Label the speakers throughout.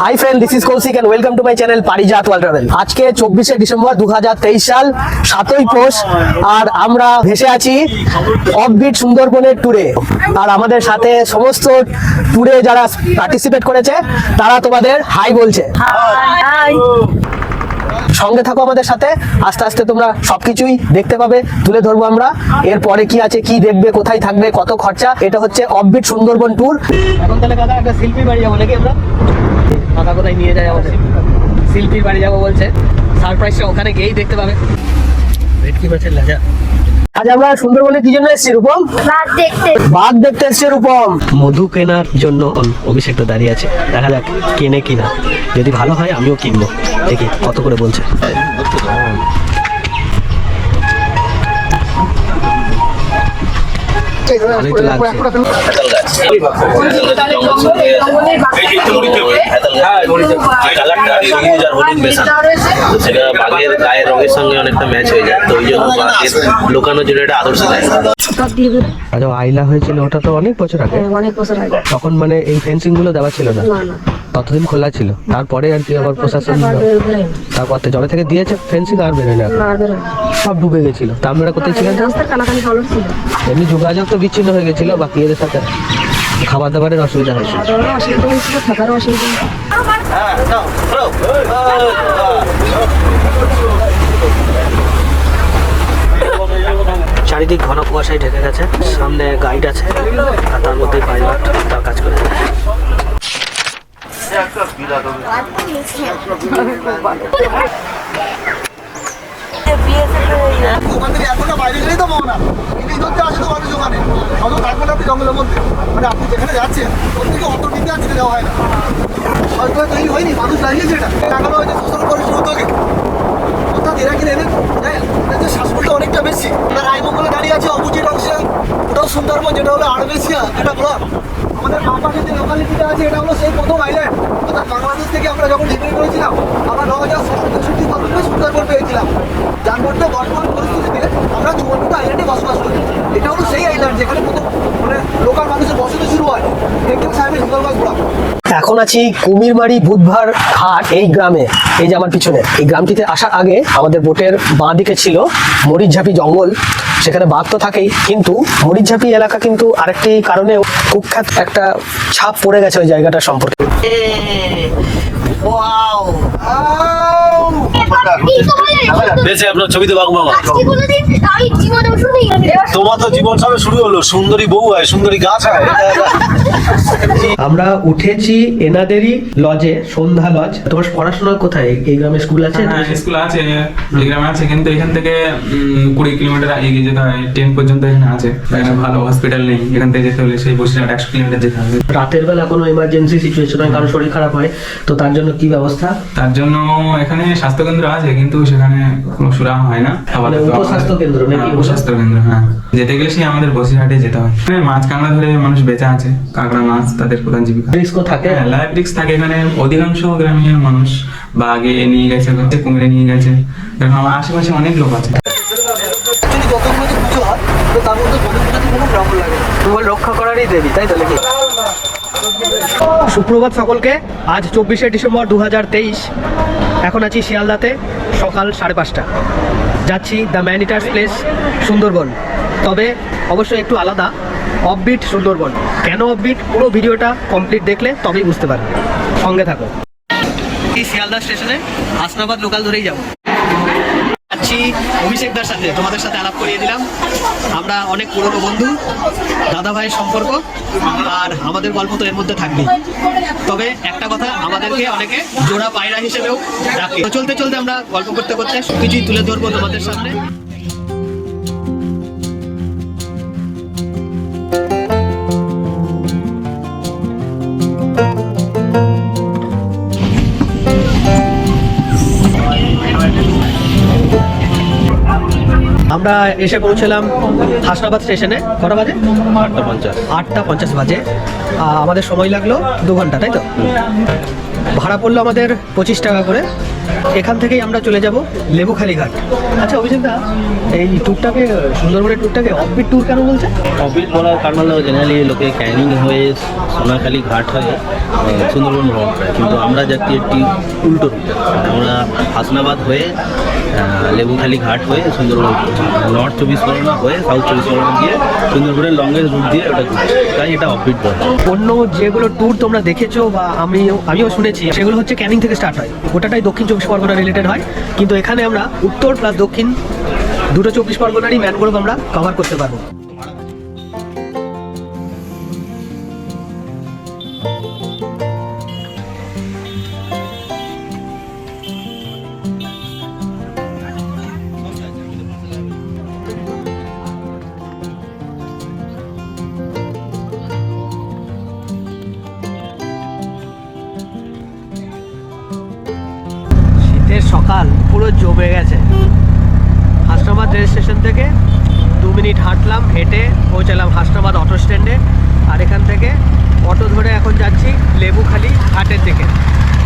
Speaker 1: Hi friend this is Koushik and welcome to my channel Parijat wall travel আজকে চব্বিশে December দুহাজার তেইশ সাল সাতই পোষ আর আমরা ভেসে আছি অফবিট সুন্দরবনের ট্যুরে আর আমাদের সাথে সমস্ত ট্যুরে যারা পার্টিসিপেট করেছে তারা তোমাদের হাই বলছে। সঙ্গে থাকো আমাদের সাথে আস্তে আস্তে তোমরা সবকিছুই দেখতে পাবে তুলে ধরবো আমরা। এরপরে কি আছে কি দেখবে কোথায় থাকবে কত খরচা এটা হচ্ছে অফবিট সুন্দরবন ট্যুর এখন তাহলে দাদা একটা শিল্পীর বাড়ি যাব নাকি আমরা? দাদা কোথায় নিয়ে যায় আমাদের। শিল্পীর বাড়ি যাব বলছে। সারপ্রাইজটা ওখানে গিয়েই দেখতে পাবে। ভেটকি মাছের লাজা আজ আমরা সুন্দরবনে কি জন্য এসেছি রূপম?
Speaker 2: বাঘ দেখতে।
Speaker 1: বাঘ দেখতে এসেছি রূপম। মধু কেনার জন্য অভিষেক তো দাঁড়িয়ে আছে। দেখা যাক কেনে কিনা। যদি ভালো হয় আমিও কিনবো। দেখি কত করে বলছে।
Speaker 3: সেটা বাঘের গায়ের রঙের সঙ্গে অনেকটা ম্যাচ হয়ে যায় তো ওই জন্য বাঘের লুকানোর জন্য এটা আদর্শ
Speaker 1: আচ্ছা আইলা হয়েছিল ওটা তো অনেক বছর আগে।
Speaker 2: অনেক বছর আগে।
Speaker 1: তখন মানে এই ফেন্সিংগুলো দেওয়া ছিল না? ততদিন খোলা ছিল। তারপরে আর কি আবার প্রশাসন
Speaker 2: তারপর
Speaker 1: তো জলে থেকে দিয়েছে ফেন্সিং আর বেরোয় না। সব ডুবে গেছিল। তা আমরা কোথায় ছিলেন?
Speaker 2: রাস্তার কানাকানি ভালো ছিল।
Speaker 1: এমনি যোগাযোগ তো বিচ্ছিন্ন হয়ে গেছিল বাকি এদের সাথে খাবার দাবারের অসুবিধা হয়েছিল। চারিদিক ঘন কুয়াশায় ঢেকে গেছে সামনে গাইড আছে আর তার মধ্যে পাইলট তার কাজ করে
Speaker 4: ওখান থেকে এখনটা বাইরে গেলেই তো কিন্তু এই ধরতে আসে তো মানুষ ওখানে অত থাকবেন আপনি জঙ্গলের মধ্যে। মানে আপনি যেখানে যাচ্ছেন থেকে অত নিতে আসতে দেওয়া হয় না। হয়তো তৈরি হয়নি, মানুষ লাগিয়েছে এটা। লাগানো হয়েছে সোশ্যাল পরিষেবা উদ্যোগে অর্থাৎ এরা কিনে এনে হ্যাঁ এদের শ্বাসমূল্য অনেকটা বেশি। আমরা রায়মঙ্গলে দাঁড়িয়ে আছে অপোজিট অংশে ওটাও সুন্দরবন, যেটা হলো আড়বেশিয়া এটা ব্লক। আমাদের বাম যে লোকালিটিটা আছে, এটা হলো সেই প্রথম আইল্যান্ড অর্থাৎ বাংলাদেশ থেকে আমরা যখন ডিগ্রি করেছিলাম, আমরা ন হাজার ছশো তেষট্টি সালে সুন্দরবন পেয়েছিলাম। যার মধ্যে বর্তমান পরিস্থিতিতে আমরা চুয়ান্নটা আইল্যান্ডে বসবাস করি। এটা হলো সেই আইল্যান্ড যেখানে প্রথম মানে লোকাল মানুষের বসতি শুরু হয়। সাহেবের ব্লক
Speaker 1: এখন আছি কুমিরমারি বুধবার ঘাট এই গ্রামে। এই যে আমার পিছনে। এই গ্রামটিতে আসার আগে আমাদের বোটের বাঁ দিকে ছিল মরিচঝাপি জঙ্গল। সেখানে বাঘ তো থাকেই। কিন্তু মরিচঝাপি এলাকা কিন্তু আরেকটি কারণে কুখ্যাত একটা ছাপ পড়ে গেছে ওই জায়গাটা সম্পর্কে।
Speaker 3: বেশি আপনার ছবিতে বাঘ মামা। তোমার তো জীবন সবে শুরু হলো সুন্দরী বউ হয় সুন্দরী গাছ হয়
Speaker 1: আমরা উঠেছি এনাদেরই লজে সন্ধ্যা লজ। তোমার পড়াশোনা কোথায়? এই গ্রামে স্কুল আছে?
Speaker 5: হ্যাঁ স্কুল আছে এই গ্রামে আছে কিন্তু এখান থেকে উম, কুড়ি কিলোমিটার এগিয়ে যেতে হয়। টেন পর্যন্ত এখানে আছে। এখানে ভালো হসপিটাল নেই। এখান থেকে যেতে হলে সেই বসিরহাট একশো কিলোমিটার যেতে হবে।
Speaker 1: রাতের বেলা কোনো এমার্জেন্সি সিচুয়েশন হয় কারও শরীর খারাপ হয় তো তার জন্য কি ব্যবস্থা?
Speaker 5: তার জন্য এখানে স্বাস্থ্য কেন্দ্র আছে কিন্তু সেখানে কোনো সুরাম হয় না।
Speaker 1: মানে উপস্বাস্থ্য কেন্দ্র নাকি?
Speaker 5: হ্যাঁ, উপস্বাস্থ্য কেন্দ্র হ্যাঁ। যেতে গেলে সেই আমাদের বসিরহাটে যেতে হয়। এখানে মাছ কাঁকড়া ধরে মানুষ বেঁচে আছে কাঁকড়া মাছ তাদের প্রধান জীবিকা।
Speaker 1: রিস্কও থাকে?
Speaker 5: হ্যাঁ লাইফ রিস্ক থাকে এখানে। অধিকাংশ গ্রামীণ মানুষ বাগে নিয়ে গেছে কুমিরে নিয়ে গেছে। কারণ আমার আশেপাশে অনেক লোক আছে।
Speaker 4: পুজো হয় তার মধ্যে ব্রাহ্মণ লাগে।
Speaker 1: রক্ষা করারই দেবী, তাই তো নাকি? সুপ্রভাত সকলকে, আজ চব্বিশে ডিসেম্বর দু হাজার তেইশ। এখন আছি শিয়ালদাতে, সকাল সাড়ে পাঁচটা। যাচ্ছি দ্য ম্যানিটার্স প্লেস, সুন্দরবন। তবে অবশ্যই একটু আলাদা অফবিট সুন্দরবন। কেন অফবিট পুরো ভিডিওটা কমপ্লিট দেখলে তবেই বুঝতে পারবে। সঙ্গে থাকো। শিয়ালদা স্টেশনে হাসনাবাদ লোকাল ধরেই যাব। যাচ্ছি অভিষেকদার সাথে, তোমাদের সাথে আলাপ করিয়ে দিলাম। আমরা অনেক পুরনো বন্ধু, দাদা ভাইয়ের সম্পর্ক, আর আমাদের গল্প তো এর মধ্যে থাকবেই। তবে একটা কথা আমাদেরকে অনেকে জোড়া পায়রা হিসেবেও রাখে। চলতে চলতে আমরা গল্প করতে করতে কিছুই তুলে ধরবো তোমাদের সামনে। আমরা এসে পৌঁছলাম হাসনাবাদ স্টেশনে কটা বাজে?
Speaker 3: আটটা পঞ্চাশ।
Speaker 1: আটটা পঞ্চাশ বাজে। আমাদের সময় লাগল দু ঘণ্টা তাই তো? ভাড়া পড়ল আমাদের পঁচিশ টাকা করে। এখান থেকেই আমরা চলে যাব লেবুখালি ঘাট। আচ্ছা অভিজিৎ এই ট্যুরটাকে সুন্দরবনের ট্যুরটাকে অফবিট ট্যুর কেন বলছে?
Speaker 3: অফিস বলার কারণ হলো জেনারেলি লোকে ক্যানিং হয়ে সোনাখালি ঘাট হয়ে সুন্দরবন ভ্রমণ করে। কিন্তু আমরা যাচ্ছি একটি উল্টো রুটে আমরা হাসনাবাদ হয়ে লেবুখালি ঘাট হয়ে সুন্দরবন নর্থ চব্বিশ পরগনা হয়ে সাউথ চব্বিশ পরগনা গিয়ে সুন্দরবনের লংগেস্ট রুট দিয়ে ওটা। তাই এটা অফবিট বলে।
Speaker 1: অন্য যেগুলো ট্যুর তোমরা দেখেছ বা আমিও আমিও শুনেছি সেগুলো হচ্ছে ক্যানিং থেকে স্টার্ট হয়। ওটাটাই দক্ষিণ চব্বিশ পরগনা রিলেটেড হয়। কিন্তু এখানে আমরা উত্তর প্লাস দক্ষিণ দুটো চব্বিশ পরগনারই ম্যানগ্রোভ আমরা কভার করতে পারব। সকাল পুরো জমে গেছে। হাসনাবাদ রেল স্টেশন থেকে দু মিনিট হাঁটলাম, হেঁটে পৌঁছালাম হাসনাবাদ অটো স্ট্যান্ডে আর এখান থেকে অটো ধরে এখন যাচ্ছি লেবুখালি ঘাটের দিকে।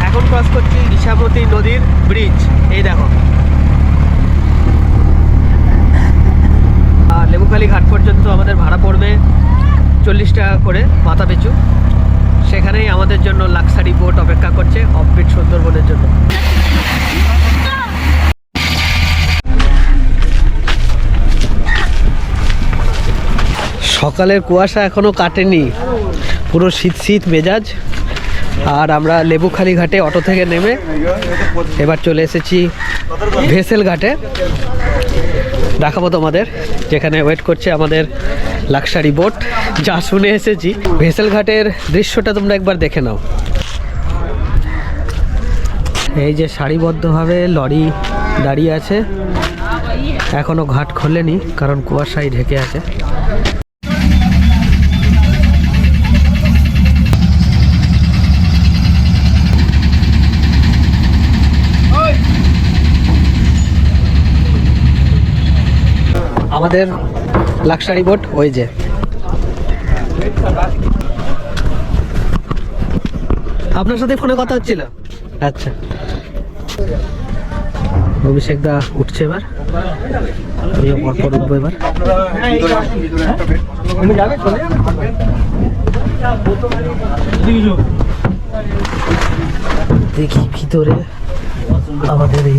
Speaker 1: এখন ক্রস করছি ঋষামতী নদীর ব্রিজ এই দেখো। আর লেবুখালি ঘাট পর্যন্ত আমাদের ভাড়া পড়বে চল্লিশ টাকা করে মাথা পিছু। সেখানেই আমাদের জন্য লাক্সারি বোট অপেক্ষা করছে অফবিট সুন্দরবনের জন্য। সকালের কুয়াশা এখনও কাটেনি। পুরো শীত শীত মেজাজ। আর আমরা লেবুখালি ঘাটে অটো থেকে নেমে এবার চলে এসেছি ভেসেল ঘাটে। দেখাবো তোমাদের, যেখানে ওয়েট করছে আমাদের লাক্সারি বোট যা শুনে এসেছি। ভেসেল ঘাটের দৃশ্যটা তোমরা একবার দেখে নাও। এই যে সারিবদ্ধভাবে লরি দাঁড়িয়ে আছে। এখনও ঘাট খোলেনি, কারণ কুয়াশায় ঢেকে আছে। আমাদের লাক্সারি বোট, ওই যে। আপনার সাথে ফোনে কথা হচ্ছিল? আচ্ছা। অভিষেক দা উঠছে এবার। আমিও পরপর উঠবো এবার। দেখি ভিতরে আমাদের এই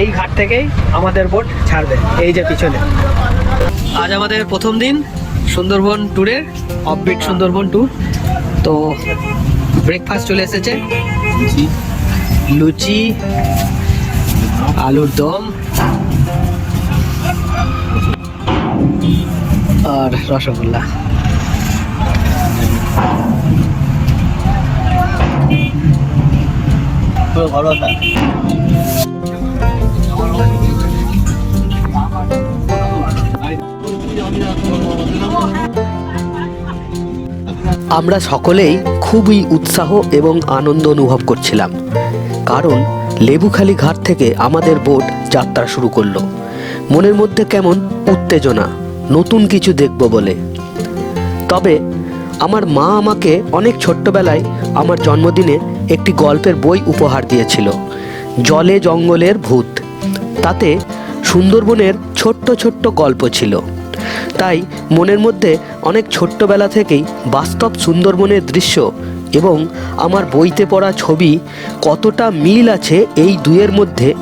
Speaker 1: এই ঘাট থেকেই আমাদের বোট ছাড়বে এই যে পিছনে। আজ আমাদের প্রথম দিন সুন্দরবন ট্যুরের অফবিট সুন্দরবন ট্যুর তো ব্রেকফাস্ট চলে এসেছে। লুচি। আলুর দম। আর রসগোল্লা।
Speaker 3: পুরো
Speaker 6: আমরা সকলেই খুবই উৎসাহ এবং আনন্দ অনুভব করছিলাম। কারণ লেবুখালি ঘাট থেকে আমাদের বোট যাত্রা শুরু করল। মনের মধ্যে কেমন উত্তেজনা, নতুন কিছু দেখব বলে। তবে আমার মা আমাকে অনেক ছোট্টবেলায় আমার জন্মদিনে একটি গল্পের বই উপহার দিয়েছিল, জলে জঙ্গলের ভূত। তাতে সুন্দরবনের ছোট্ট ছোট্ট গল্প ছিল। তাই মনের মধ্যে অনেক ছোট্টবেলা থেকেই বাস্তব সুন্দরবনের দৃশ্য এবং আমার বইতে পড়া ছবি কতটা মিল আছে এই দুয়ের মধ্যে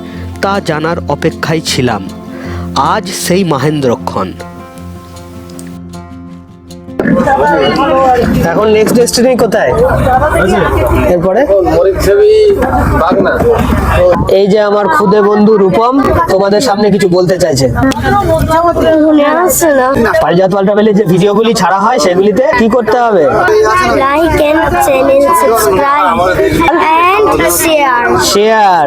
Speaker 6: তা জানার অপেক্ষায় ছিলাম। আজ সেই মাহেন্দ্রক্ষণ।
Speaker 1: এখন নেক্সট ডেস্টিনি কোথায়? এরপরে? এই যে আমার খুদে বন্ধু রূপম তোমাদের সামনে কিছু বলতে চাইছে। পারিজাত পাল্টাবেলে যে ভিডিওগুলি ছাড়া হয় সেগুলিতে কি করতে হবে?
Speaker 2: Like and channel subscribe and share
Speaker 1: share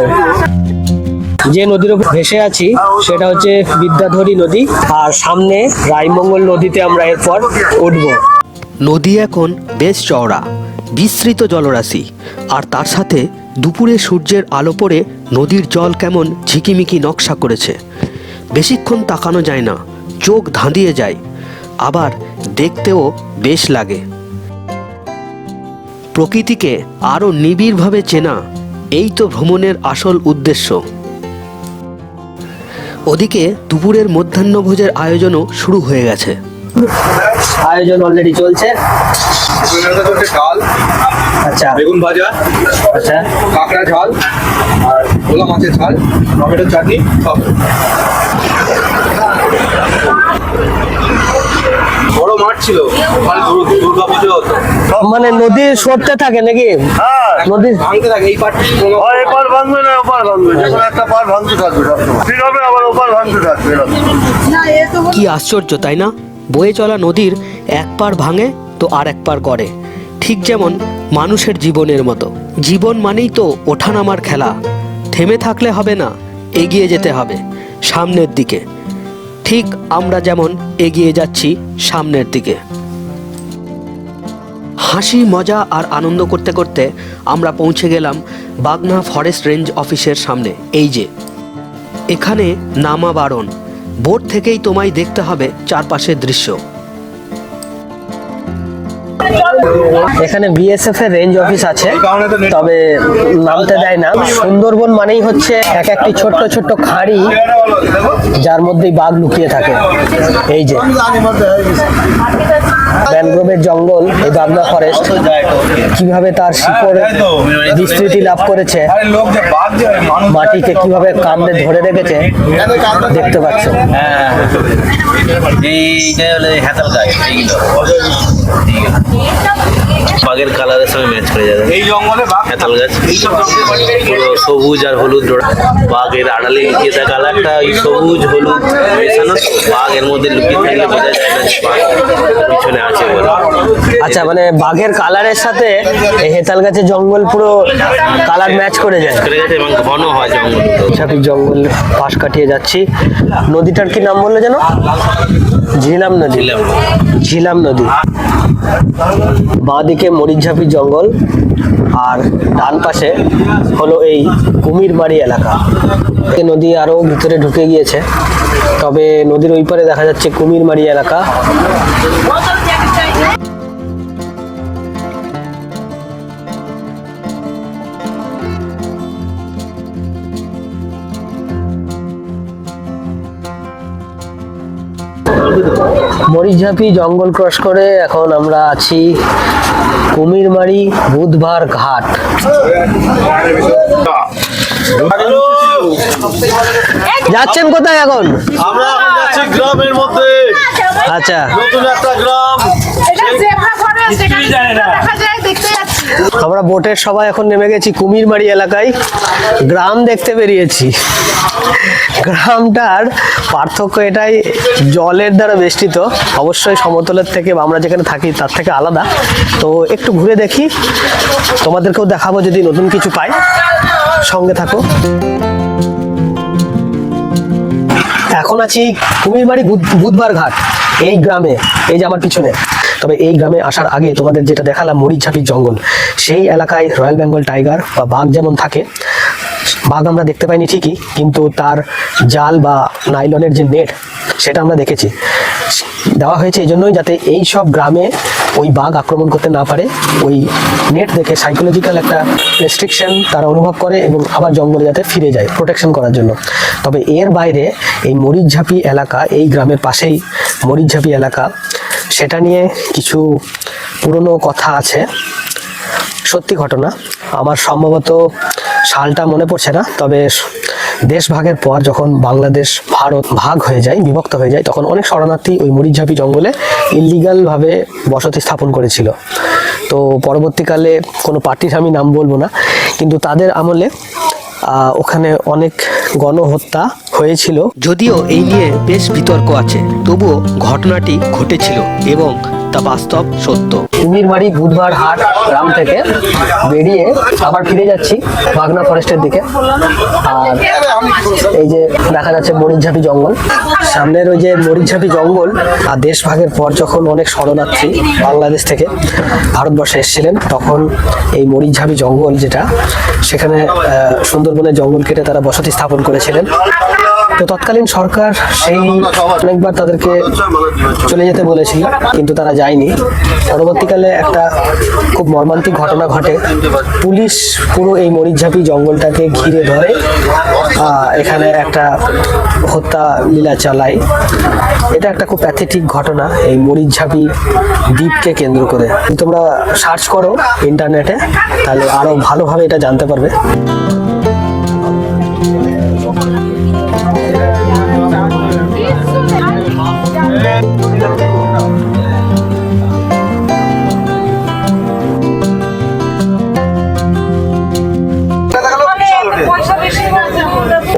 Speaker 1: যে নদীর উপর ভেসে আছি, সেটা হচ্ছে বিদ্যাধরী নদী, আর সামনে রায়মঙ্গল নদীতে আমরা এরপর উঠবো।
Speaker 6: নদী এখন বেশ চওড়া, বিস্তৃত জলরাশি, আর তার সাথে দুপুরে সূর্যের আলো পড়ে নদীর জল কেমন ঝিকিমিকি নকশা করেছে। বেশিক্ষণ তাকানো যায় না, চোখ ধাঁধিয়ে যায়, আবার দেখতেও বেশ লাগে। প্রকৃতিকে আরও নিবিড়ভাবে চেনা, এই তো ভ্রমণের আসল উদ্দেশ্য। ওদিকে দুপুরের মধ্যাহ্নভোজের আয়োজনও শুরু হয়ে গেছে।
Speaker 1: আয়োজন অলরেডি চলছে।
Speaker 7: ডাল
Speaker 1: আচ্ছা।
Speaker 7: বেগুন ভাজা
Speaker 1: আচ্ছা।
Speaker 7: কাঁকড়া ঝাল আর গোলা মাছের ঝাল টমেটো চাটনি সব। ছিল? ওখানে দুর্গা দুর্গা পুজো হতো।
Speaker 1: মানে নদী সরতে থাকে নাকি? নদী
Speaker 7: ভাঙতে থাকে এই
Speaker 4: এপার ভাঙবে না ওপার ভাঙবে। একটা পার ভাঙতে থাকবে ঠিক হবে আবার ওপার ভাঙতে থাকবে
Speaker 6: কি আশ্চর্য তাই না? বয়ে চলা নদীর এক পার ভাঙে তো আর এক পার করে ঠিক যেমন মানুষের জীবনের মতো। জীবন মানেই তো ওঠানামার খেলা। থেমে থাকলে হবে না এগিয়ে যেতে হবে সামনের দিকে। ঠিক আমরা যেমন এগিয়ে যাচ্ছি সামনের দিকে। হাসি, মজা আর আনন্দ করতে করতে আমরা পৌঁছে গেলাম বাগনা ফরেস্ট রেঞ্জ অফিসের সামনে। এই যে, এখানে নামা বারণ বোর্ড থেকেই তোমায় দেখতে হবে চারপাশের দৃশ্য।
Speaker 1: এখানে বিএসএফ এর রেঞ্জ অফিস আছে, তবে নামতে দেয় না। সুন্দরবন মানেই হচ্ছে এক একটি ছোট্ট ছোট্ট খাড়ি, যার মধ্যেই বাঘ লুকিয়ে থাকে। এই যে, ম্যানগ্রোভের জঙ্গল, এই বাগনা ফরেস্ট কীভাবে তার শিকড় বিস্তৃতি লাভ করেছে, মাটিকে কীভাবে কামড়ে ধরে রেখেছে, দেখতে পাচ্ছ।
Speaker 3: এইটা হলো হেতাল গাছ এইগুলো বাঘের কালারের সঙ্গে ম্যাচ করে যাবে।
Speaker 7: এই জঙ্গলে বাঘ
Speaker 3: হেতাল গাছ। পুরো সবুজ আর হলুদ ডোরা বাঘের আড়ালে লুকিয়ে থাকা কালারটা ওই সবুজ হলুদ মেশানো। বাঘের মধ্যে লুকিয়ে থাকলে বোঝা যায় না বাঘ পিছনে আছে বলে।
Speaker 1: আচ্ছা মানে বাঘের কালারের সাথে এই হেতাল গাছের জঙ্গল পুরো কালার ম্যাচ করে যায়।
Speaker 3: করে গেছে এবং ঘন হয় জঙ্গল।
Speaker 1: ছাপি জঙ্গল পাশ কাটিয়ে যাচ্ছি। নদীটার কি নাম বলল যেন? ঝিলাম নদী।
Speaker 3: ঝিলাম
Speaker 1: নদী। বাঁদিকে মরিচঝাপি জঙ্গল আর ডান পাশে হলো এই কুমির বাড়ি এলাকা নদী আরও ভিতরে ঢুকে গিয়েছে, তবে নদীর ওই পারে দেখা যাচ্ছে কুমির কুমিরমারি এলাকা। মরিচঝাপি জঙ্গল ক্রস করে এখন আমরা আছি কুমিরমারি বুধবার ঘাট। যাচ্ছেন কোথায় এখন?
Speaker 4: আমরা এখন যাচ্ছি গ্রামের মধ্যে।
Speaker 1: আচ্ছা।
Speaker 4: নতুন একটা গ্রাম।
Speaker 1: আমরা বোটের সবাই এখন নেমে গেছি কুমিরমারি এলাকায়। গ্রাম দেখতে বেরিয়েছি। গ্রামটার পার্থক্য এটাই, জলের দ্বারা বেষ্টিত। অবশ্যই সমতলের থেকে আমরা যেখানে থাকি তার থেকে আলাদা। তো একটু ঘুরে দেখি, তোমাদেরকেও দেখাবো যদি নতুন কিছু পাই। সঙ্গে থাকো। এখন আছি কুমিরবাড়ি বুধ- বুধবার ঘাট, এই গ্রামে, এই যে আমার পিছনে। তবে এই গ্রামে আসার আগে তোমাদের যেটা দেখালাম মরিচঝাপির জঙ্গল, সেই এলাকায় রয়্যাল বেঙ্গল টাইগার বা বাঘ যেমন থাকে বাঘ আমরা দেখতে পাইনি ঠিকই, কিন্তু তার জাল বা নাইলনের যে নেট, সেটা আমরা দেখেছি। দেওয়া হয়েছে এই জন্যই যাতে এই সব গ্রামে ওই বাঘ আক্রমণ করতে না পারে। ওই নেট দেখে সাইকোলজিক্যাল একটা রেস্ট্রিকশন তারা অনুভব করে এবং আবার জঙ্গলে যাতে ফিরে যায় প্রোটেকশন করার জন্য। তবে এর বাইরে এই মরিচঝাপি এলাকা, এই গ্রামের পাশেই মরিচঝাপি এলাকা, সেটা নিয়ে কিছু পুরনো কথা আছে। সত্যি ঘটনা, আমার সম্ভবত সালটা মনে পড়ছে না, তবে দেশ ভাগের পর যখন বাংলাদেশ, ভারত ভাগ হয়ে যায়, বিভক্ত হয়ে যায়, তখন অনেক শরণার্থী ওই মরিচঝাপি জঙ্গলে ইলিগালভাবে বসতি স্থাপন করেছিল। তো পরবর্তীকালে কোনো পার্টির আমি নাম বলব না, কিন্তু তাদের আমলে ওখানে অনেক গণহত্যা হয়েছিল।
Speaker 6: যদিও এই নিয়ে বেশ বিতর্ক আছে, তবুও ঘটনাটি ঘটেছিল এবং তা বাস্তব, সত্য।
Speaker 1: কুমির বাড়ি বুধবার হাট গ্রাম থেকে বেরিয়ে আবার ফিরে যাচ্ছি বাগনা ফরেস্টের দিকে। আর এই যে দেখা যাচ্ছে মরিচঝাপি জঙ্গল। সামনের ওই যে মরিচঝাপি জঙ্গল আর দেশ ভাগের পর যখন অনেক শরণার্থী বাংলাদেশ থেকে ভারতবর্ষে এসেছিলেন, তখন এই মরিচঝাপি জঙ্গল যেটা, সেখানে সুন্দরবনের জঙ্গল কেটে তারা বসতি স্থাপন করেছিলেন। তো তৎকালীন সরকার সেই অনেকবার তাদেরকে চলে যেতে বলেছিল, কিন্তু তারা যায়নি। পরবর্তীকালে একটা খুব মর্মান্তিক ঘটনা ঘটে। পুলিশ পুরো এই মরিচঝাপি জঙ্গলটাকে ঘিরে ধরে এখানে একটা হত্যা লীলা চালায়। এটা একটা খুব প্যাথেটিক ঘটনা, এই মরিচঝাপি দ্বীপকে কেন্দ্র করে। তোমরা সার্চ করো ইন্টারনেটে, তাহলে আরও ভালোভাবে এটা জানতে পারবে।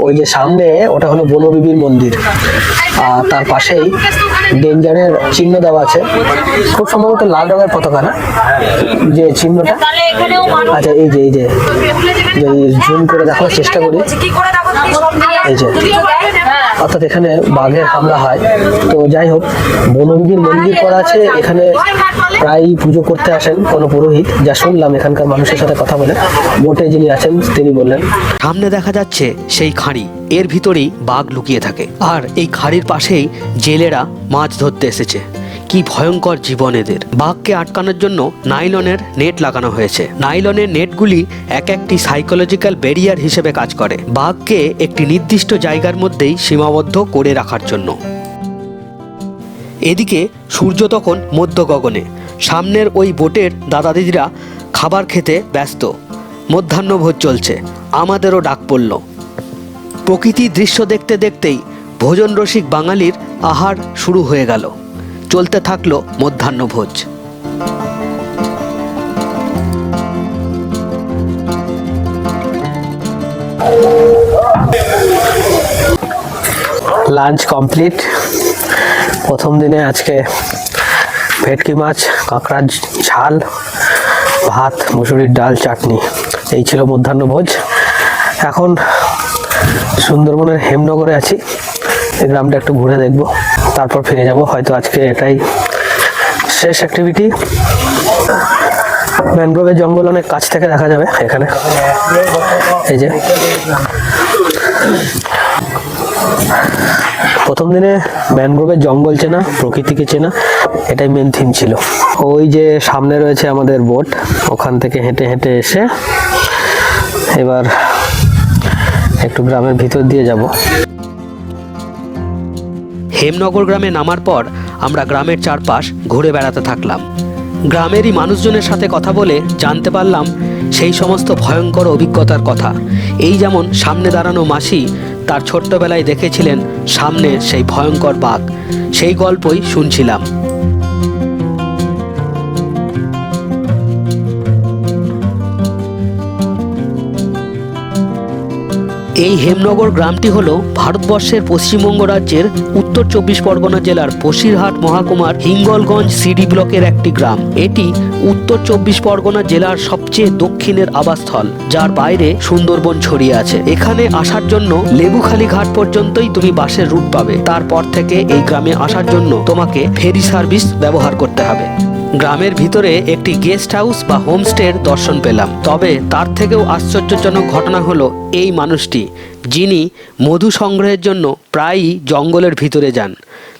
Speaker 1: ওই যে সামনে ওটা হলো বনবিবির মন্দির। আর তার পাশেই ডেঞ্জারের চিহ্ন দেওয়া আছে। খুব সম্ভবত লাল রঙের পতাকা না? যে চিহ্নটা? আচ্ছা এই যে এই যে। জুম করে দেখার চেষ্টা করি। এই যে। অর্থাৎ এখানে বাঘের হামলা হয়। তো যাই হোক বনবিবির মন্দির করা আছে। এখানে প্রায় পুজো করতে আসেন কোনো পুরোহিত। যা শুনলাম এখানকার মানুষের সাথে কথা বলে। মোটে যিনি আছেন, তিনি বললেন,
Speaker 6: সামনে দেখা যাচ্ছে সেই খাঁড়ি। এর ভিতরেই বাঘ লুকিয়ে থাকে। আর এই খাঁড়ির পাশেই জেলেরা মাছ ধরতে এসেছে। কি ভয়ঙ্কর জীবন এদের। বাঘকে আটকানোর জন্য নাইলনের নেট লাগানো হয়েছে। নাইলনের নেটগুলি এক একটি সাইকোলজিক্যাল ব্যারিয়ার হিসেবে কাজ করে। বাঘকে একটি নির্দিষ্ট জায়গার মধ্যেই সীমাবদ্ধ করে রাখার জন্য। এদিকে সূর্য তখন মধ্য গগনে সামনের ওই বোটের দাদা দিদিরা খাবার খেতে ব্যস্ত। মধ্যাহ্নভোজ চলছে। আমাদেরও ডাক পড়ল। প্রকৃতির দৃশ্য দেখতে দেখতেই ভোজন রসিক বাঙালির আহার শুরু হয়ে গেল। চলতে থাকল মধ্যাহ্নভোজ।
Speaker 1: Lunch complete. প্রথম দিনে আজকে ভেটকি মাছ, কাঁকড়ার ঝাল, ভাত, মুসুরির ডাল, চাটনি। এই ছিল মধ্যাহ্নভোজ। এখন সুন্দরবনের হেমনগরে আছি। এই গ্রামটা একটু ঘুরে দেখব। তারপর ফিরে যাব। হয়তো আজকে এটাই শেষ অ্যাক্টিভিটি ম্যানগ্রোভের জঙ্গল অনেক কাছ থেকে দেখা যাবে এখানে। এই যে। প্রথম দিনে ম্যানগ্রোভের জঙ্গল চেনা, প্রকৃতিকে চেনা, এটাই মেন থিম ছিল। ওই যে সামনে রয়েছে আমাদের বোট ওখান থেকে হেঁটে হেঁটে এসে এবার একটু গ্রামের ভিতর দিয়ে যাব।
Speaker 6: হেমনগর গ্রামে নামার পর আমরা গ্রামের চারপাশ ঘুরে বেড়াতে থাকলাম। গ্রামেরই মানুষজনের সাথে কথা বলে জানতে পারলাম সেই সমস্ত ভয়ঙ্কর অভিজ্ঞতার কথা। এই যেমন সামনে দাঁড়ানো মাসি তার ছোট্টবেলায় দেখেছিলেন সামনে সেই ভয়ঙ্কর বাঘ। সেই গল্পই শুনছিলাম। এই হেমনগর গ্রামটি হল ভারতবর্ষের পশ্চিমবঙ্গ রাজ্যের উত্তর চব্বিশ পরগনা জেলার বসিরহাট মহাকুমার হিঙ্গলগঞ্জ সিডি ব্লকের একটি গ্রাম। এটি উত্তর চব্বিশ পরগনা জেলার সবচেয়ে দক্ষিণের আবাসস্থল, যার বাইরে সুন্দরবন ছড়িয়ে আছে। এখানে আসার জন্য লেবুখালী ঘাট পর্যন্তই তুমি বাসের রুট পাবে। তারপর থেকে এই গ্রামে আসার জন্য তোমাকে ফেরি সার্ভিস ব্যবহার করতে হবে। গ্রামের ভিতরে একটি গেস্ট হাউস বা হোমস্টের দর্শন পেলাম। তবে তার থেকেও আশ্চর্যজনক ঘটনা হলো এই মানুষটি, যিনি মধু সংগ্রহের জন্য প্রায়ই জঙ্গলের ভিতরে যান।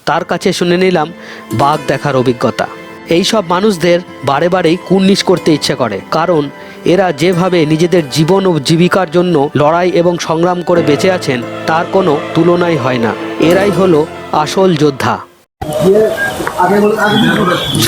Speaker 6: তার কাছে শুনে নিলাম, বাঘ দেখার অভিজ্ঞতা। এই সব মানুষদের বারে বারেই কুর্নিশ করতে ইচ্ছে করে, কারণ এরা যেভাবে নিজেদের জীবন ও জীবিকার জন্য লড়াই এবং সংগ্রাম করে বেঁচে আছেন, তার কোনো তুলনাই হয় না। এরাই হলো আসল যোদ্ধা।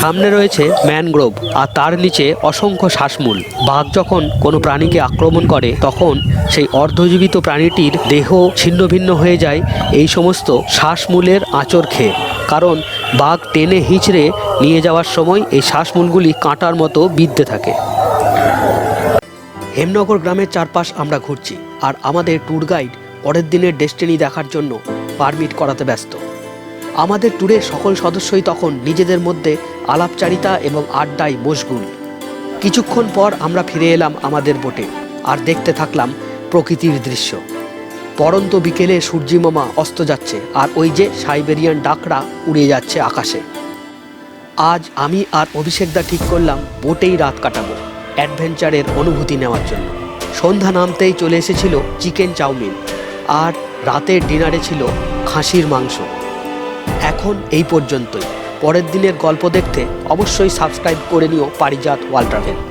Speaker 6: সামনে রয়েছে ম্যানগ্রোভ, আর তার নিচে অসংখ্য শ্বাসমূল। বাঘ যখন কোনো প্রাণীকে আক্রমণ করে, তখন সেই অর্ধজীবিত প্রাণীটির দেহ ছিন্ন ভিন্ন হয়ে যায় এই সমস্ত শ্বাসমূলের আঁচড় খেয়ে। কারণ বাঘ টেনে হিঁচড়ে নিয়ে যাওয়ার সময় এই শ্বাসমূলগুলি কাঁটার মতো বিদ্যে থাকে। হেমনগর গ্রামের চারপাশ আমরা ঘুরছি, আর আমাদের ট্যুর গাইড পরের দিনের ডেস্টিনি দেখার জন্য পারমিট করাতে ব্যস্ত। আমাদের ট্যুরের সকল সদস্যই তখন নিজেদের মধ্যে আলাপচারিতা এবং আড্ডায় মশগুল। কিছুক্ষণ পর আমরা ফিরে এলাম আমাদের বোটে আর দেখতে থাকলাম প্রকৃতির দৃশ্য। পরন্ত বিকেলে সূর্যিমামা অস্ত যাচ্ছে আর ওই যে সাইবেরিয়ান ডাকরা উড়ে যাচ্ছে আকাশে। আজ আমি আর অভিষেকদা ঠিক করলাম বোটেই রাত কাটাবো, অ্যাডভেঞ্চারের অনুভূতি নেওয়ার জন্য। সন্ধ্যা নামতেই চলে এসেছিল চিকেন চাউমিন আর রাতের ডিনারে ছিল খাসির মাংস। এখন এই পর্যন্তই। পরের দিনের গল্প দেখতে অবশ্যই সাবস্ক্রাইব করে নিও পারিজাত ওয়াল ট্রাভেল।